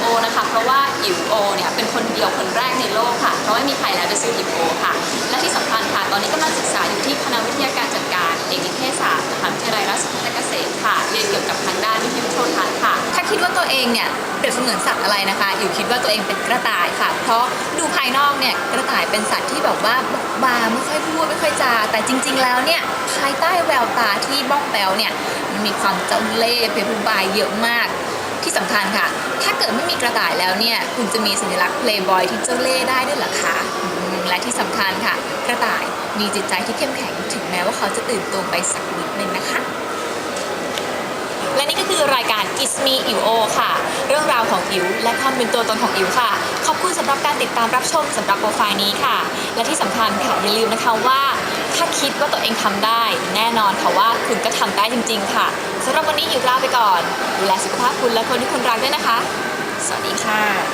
โอนะคะ เพราะว่าอิ๋วโอเนี่ยเป็นคนเดียวคนแรกในโลกค่ะ เพราะไม่มีใครแล้วจะซื้ออิ๋วโอค่ะ และที่สำคัญค่ะ ตอนนี้กำลังศึกษาอยู่ที่คณะวิทยาการจัดการเอกนิเทศศาสตร์มหาวิทยาลัยราชภัฏเกษตรค่ะ เรียนเกี่ยวกับทางด้านวิทยุโทรทัศน์ค่ะ ถ้าคิดว่าตัวเองเนี่ยเปรียบเสมือนสัตว์อะไรนะคะอยู่คิดว่าตัวเองเป็นกระต่ายค่ะ เพราะดูภายนอกเนี่ยกระต่ายเป็นสัตว์ที่แบบว่าบอกบางไม่ค่อยพูดไม่ค่อยจาแต่จริง ๆ แล้วเนี่ยภายใต้แววตาที่บ้องแป๊วเนี่ยมันมีความเจ้าเล่ห์เพทุบายเยอะมาก ที่สำคัญค่ะ ถ้าเกิดไม่มีกระต่ายแล้วเนี่ยคุณจะมีสัญลักษณ์เพลย์บอยที่เจ้าเล่ห์ได้ด้วยหรอคะและที่สำคัญค่ะ กระต่ายมีจิตใจที่เข้มแข็งถึงแม้ว่าเขาจะตื่นตัวไปสักนิดนึงนะคะ และนี่ก็คือรายการ It's Me อิวโอค่ะ เรื่องราวของอิวและความเป็นตัวตนของอิวค่ะ ขอบคุณสำหรับการติดตามรับชมสำหรับโปรไฟล์นี้ค่ะ และที่สำคัญค่ะอย่าลืมนะคะว่า ถ้าคิดว่าตัวเองทำได้ แน่นอนค่ะว่าคุณก็ทำได้จริง ๆ ค่ะ สำหรับวันนี้อยู่ลาไปก่อน ดูแลสุขภาพคุณและคนที่คุณรักด้วยนะคะ สวัสดีค่ะ